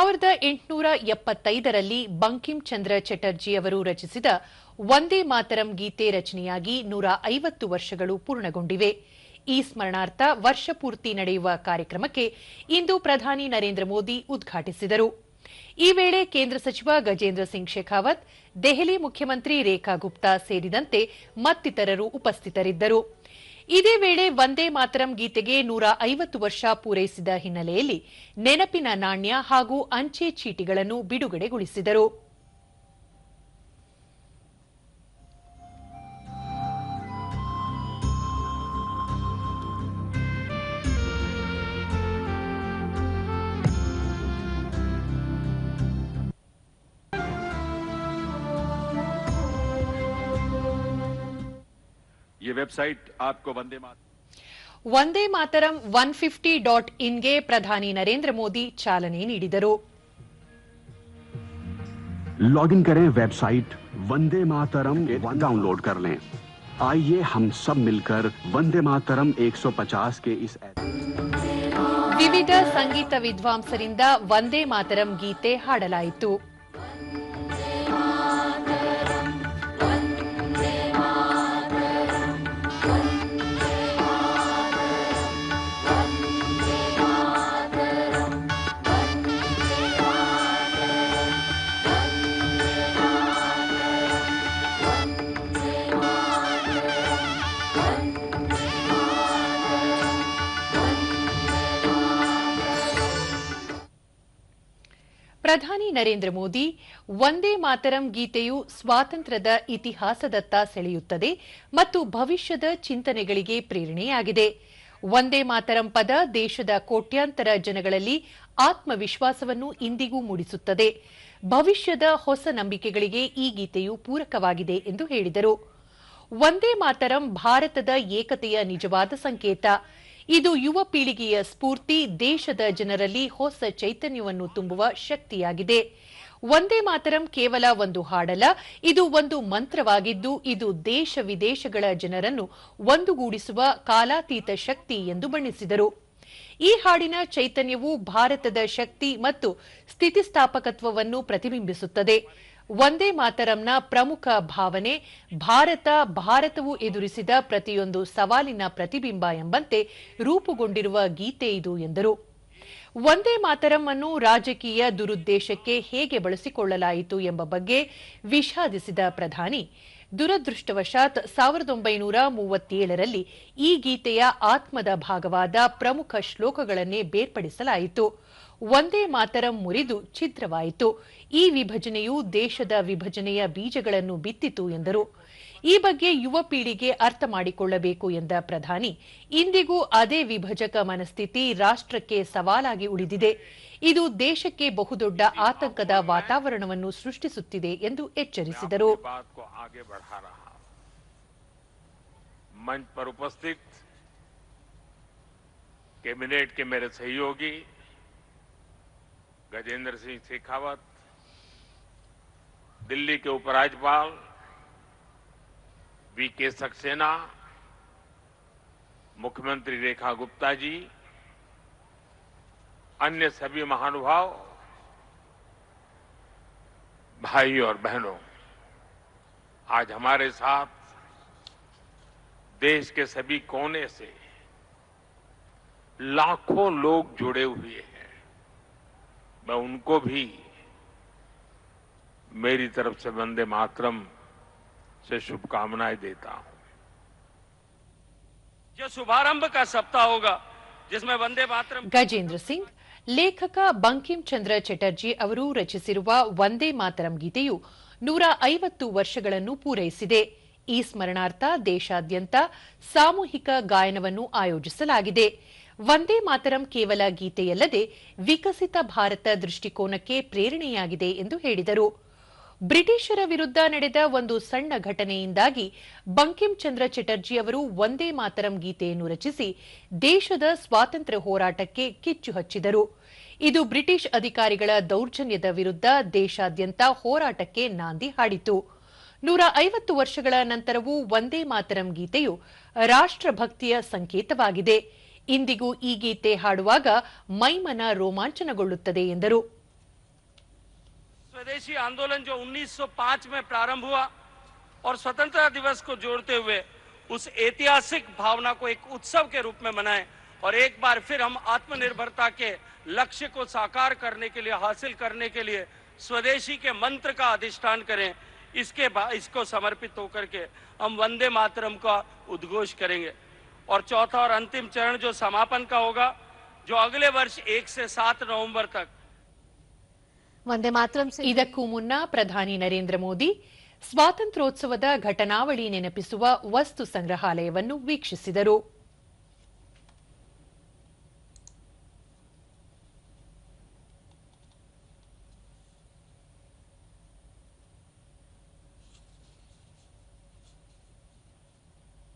ಸಾವಿರದ ಎಂಟುನೂರ ಎಪ್ಪತ್ತೈದರಲ್ಲಿ ಬಂಕಿಂ ಚಂದ್ರ ಚಟರ್ಜಿ ಅವರು ರಚಿಸಿದ ವಂದೇ ಮಾತರಂ ಗೀತೆ ರಚನೆಯಾಗಿ ನೂರ ಐವತ್ತು ವರ್ಷಗಳು ಪೂರ್ಣಗೊಂಡಿವೆ. ಈ ಸ್ಮರಣಾರ್ಥ ವರ್ಷಪೂರ್ತಿ ನಡೆಯುವ ಕಾರ್ಯಕ್ರಮಕ್ಕೆ ಇಂದು ಪ್ರಧಾನಿ ನರೇಂದ್ರ ಮೋದಿ ಉದ್ಘಾಟಿಸಿದರು. ಈ ವೇಳೆ ಕೇಂದ್ರ ಸಚಿವ ಗಜೇಂದ್ರ ಸಿಂಗ್ ಶೇಖಾವತ್, ದೆಹಲಿ ಮುಖ್ಯಮಂತ್ರಿ ರೇಖಾ ಗುಪ್ತಾ ಸೇರಿದಂತೆ ಮತ್ತಿತರರು ಉಪಸ್ಥಿತರಿದ್ದರು. ಇದೇ ವೇಳೆ ವಂದೇ ಮಾತರಂ ಗೀತೆಗೆ ನೂರ ಐವತ್ತು ವರ್ಷ ಪೂರೈಸಿದ ಹಿನ್ನೆಲೆಯಲ್ಲಿ ನೆನಪಿನ ನಾಣ್ಯ ಹಾಗೂ ಅಂಚೆ ಚೀಟಿಗಳನ್ನು ಬಿಡುಗಡೆಗೊಳಿಸಿದರು. ये वेबसाइट आपको वंदे मातरम Vande Mataram one fifty dot ಇನ್ಗೆ ಪ್ರಧಾನಿ ನರೇಂದ್ರ ಮೋದಿ ಚಾಲನೆ ನೀಡಿದರು लॉग इन करें वेबसाइट वंदे मातरम डाउनलोड कर लें आइए हम सब मिलकर वंदे मातरम 150 के इस ऐप ವಿವಿಧ ಸಂಗೀತ ವಿದ್ವಾಂಸರಿಂದ ವಂದೇ ಮಾತರಂ ಗೀತೆ ಹಾಡಲಾಯಿತು ಪ್ರಧಾನಿ ನರೇಂದ್ರ ಮೋದಿ, ವಂದೇ ಮಾತರಂ ಗೀತೆಯು ಸ್ವಾತಂತ್ರ್ಯದ ಇತಿಹಾಸದತ್ತ ಸೆಳೆಯುತ್ತದೆ ಮತ್ತು ಭವಿಷ್ಯದ ಚಿಂತನೆಗಳಿಗೆ ಪ್ರೇರಣೆಯಾಗಿದೆ. ವಂದೇ ಮಾತರಂ ಪದ ದೇಶದ ಕೋಟ್ಯಾಂತರ ಜನಗಳಲ್ಲಿ ಆತ್ಮವಿಶ್ವಾಸವನ್ನು ಇಂದಿಗೂ ಮೂಡಿಸುತ್ತದೆ. ಭವಿಷ್ಯದ ಹೊಸ ನಂಬಿಕೆಗಳಿಗೆ ಈ ಗೀತೆಯು ಪೂರಕವಾಗಿದೆ ಎಂದು ಹೇಳಿದರು. ವಂದೇ ಮಾತರಂ ಭಾರತದ ಏಕತೆಯ ನಿಜವಾದ ಸಂಕೇತ. ಇದು ಯುವ ಪೀಳಿಗೆಯ ಸ್ಫೂರ್ತಿ, ದೇಶದ ಜನರಲ್ಲಿ ಹೊಸ ಚೈತನ್ಯವನ್ನು ತುಂಬುವ ಶಕ್ತಿಯಾಗಿದೆ. ವಂದೇ ಮಾತರಂ ಕೇವಲ ಒಂದು ಹಾಡಲ್ಲ, ಇದು ಒಂದು ಮಂತ್ರವಾಗಿದ್ದು, ಇದು ದೇಶ ವಿದೇಶಗಳ ಜನರನ್ನು ಒಂದುಗೂಡಿಸುವ ಕಾಲಾತೀತ ಶಕ್ತಿ ಎಂದು ಬಣ್ಣಿಸಿದರು. ಈ ಹಾಡಿನ ಚೈತನ್ಯವು ಭಾರತದ ಶಕ್ತಿ ಮತ್ತು ಸ್ಥಿತಿಸ್ಥಾಪಕತ್ವವನ್ನು ಪ್ರತಿಬಿಂಬಿಸುತ್ತದೆ. ವಂದೇ ಮಾತರಂನ ಪ್ರಮುಖ ಭಾವನೆ, ಭಾರತ, ಭಾರತವು ಎದುರಿಸಿದ ಪ್ರತಿಯೊಂದು ಸವಾಲಿನ ಪ್ರತಿಬಿಂಬ ಎಂಬಂತೆ ರೂಪುಗೊಂಡಿರುವ ಗೀತೆ ಇದು ಎಂದರು. ವಂದೇ ಮಾತರಂ ಅನ್ನು ರಾಜಕೀಯ ದುರುದ್ದೇಶಕ್ಕೆ ಹೇಗೆ ಬಳಸಿಕೊಳ್ಳಲಾಯಿತು ಎಂಬ ಬಗ್ಗೆ ವಿಷಾದಿಸಿದ ಪ್ರಧಾನಿ ದುರದೃಷ್ಟವಶಾತ್ ಸಾವಿರದ ಒಂಬೈನೂರ ಮೂವತ್ತೇಳರಲ್ಲಿ ಈ ಗೀತೆಯ ಆತ್ಮದ ಭಾಗವಾದ ಪ್ರಮುಖ ಶ್ಲೋಕಗಳನ್ನೇ ಬೇರ್ಪಡಿಸಲಾಯಿತು. ಒಂದೇ ಮಾತರಂ ಮುರಿದು ಛಿದ್ರವಾಯಿತು. ಈ ವಿಭಜನೆಯು ದೇಶದ ವಿಭಜನೆಯ ಬೀಜಗಳನ್ನು ಬಿತ್ತಿತು ಎಂದರು. ಈ ಬಗ್ಗೆ ಯುವ ಪೀಳಿಗೆ ಅರ್ಥ ಮಾಡಿಕೊಳ್ಳಬೇಕು ಎಂದ ಪ್ರಧಾನಿ ಇಂದಿಗೂ ಅದೇ ವಿಭಜಕ ಮನಸ್ಥಿತಿ ರಾಷ್ಟ್ರಕ್ಕೆ ಸವಾಲಾಗಿ ಉಳಿದಿದೆ ಇದು ದೇಶಕ್ಕೆ ಬಹುದೊಡ್ಡ ಆತಂಕದ ವಾತಾವರಣವನ್ನು ಸೃಷ್ಟಿಸುತ್ತಿದೆ ಎಂದು ಎಚ್ಚರಿಸಿದರು अपनी बात को आगे बढ़ा रहा मंच पर उपस्थित कैबिनेट के मेरे सहयोगी गजेंद्र सिंह शेखावत दिल्ली के उपराज्यपाल वी के सक्सेना, मुख्यमंत्री रेखा गुप्ता जी, अन्य सभी महानुभाव, भाई और बहनों, आज हमारे साथ देश के सभी कोने से लाखों लोग जुड़े हुए हैं। मैं उनको भी मेरी तरफ़ से वंदे मातरम से शुभकामनाएं देता हूं जो शुभारंभ का सप्ताह होगा जिसमें वंदे मातरम ಗಜೇಂದ್ರ ಸಿಂಗ್ ಲೇಖಕ ಬಂಕಿಂ ಚಂದ್ರ ಚಟರ್ಜಿ ಅವರು ರಚಿಸಿರುವ ವಂದೇ ಮಾತರಂ ಗೀತೆಯು ನೂರ ಐವತ್ತು ವರ್ಷಗಳನ್ನು ಪೂರೈಸಿದೆ ಈ ಸ್ಮರಣಾರ್ಥ ದೇಶಾದ್ಯಂತ ಸಾಮೂಹಿಕ ಗಾಯನವನ್ನು ಆಯೋಜಿಸಲಾಗಿದೆ ವಂದೇ ಮಾತರಂ ಕೇವಲ ಗೀತೆಯಲ್ಲದೆ ವಿಕಸಿತ ಭಾರತ ದೃಷ್ಟಿಕೋನಕ್ಕೆ ಪ್ರೇರಣೆಯಾಗಿದೆ ಎಂದು ಹೇಳಿದರು ಬ್ರಿಟಿಷರ ವಿರುದ್ಧ ನಡೆದ ಒಂದು ಸಣ್ಣ ಘಟನೆಯಿಂದಾಗಿ ಬಂಕಿಂ ಚಂದ್ರ ಚಟರ್ಜಿ ಅವರು ಒಂದೇ ಮಾತರಂ ಗೀತೆಯನ್ನು ರಚಿಸಿ ದೇಶದ ಸ್ವಾತಂತ್ರ್ಯ ಹೋರಾಟಕ್ಕೆ ಕಿಚ್ಚು ಹಚ್ಚಿದರು. ಇದು ಬ್ರಿಟಿಷ್ ಅಧಿಕಾರಿಗಳ ದೌರ್ಜನ್ಯದ ವಿರುದ್ಧ ದೇಶಾದ್ಯಂತ ಹೋರಾಟಕ್ಕೆ ನಾಂದಿ ಹಾಡಿತು. ನೂರ ಐವತ್ತು ವರ್ಷಗಳ ನಂತರವೂ ಒಂದೇ ಮಾತರಂ ಗೀತೆಯು ರಾಷ್ಟ್ರಭಕ್ತಿಯ ಸಂಕೇತವಾಗಿದೆ. ಇಂದಿಗೂ ಈ ಗೀತೆ ಹಾಡುವಾಗ ಮೈಮನ ರೋಮಾಂಚನಗೊಳ್ಳುತ್ತದೆ ಎಂದರು. स्वदेशी आंदोलन जो 1905 में प्रारंभ हुआ और स्वतंत्रता दिवस को जोड़ते हुए उस ऐतिहासिक भावना को एक उत्सव के रूप में मनाएँ और एक बार फिर हम आत्मनिर्भरता के लक्ष्य को साकार करने के लिए, हासिल करने के लिए स्वदेशी के मंत्र का अधिष्ठान करें। इसके इसको समर्पित होकर के हम वंदे मातरम का उद्घोष करेंगे। और चौथा और अंतिम चरण जो समापन का होगा, जो अगले वर्ष एक से सात नवंबर तक ವಂದೇ ಮಾತರಂ ಇದಕ್ಕೂ ಮುನ್ನ ಪ್ರಧಾನಿ ನರೇಂದ್ರ ಮೋದಿ ಸ್ವಾತಂತ್ರ್ಯೋತ್ಸವದ ಘಟನಾವಳಿ ನೆನಪಿಸುವ ವಸ್ತು ಸಂಗ್ರಹಾಲಯವನ್ನು ವೀಕ್ಷಿಸಿದರು.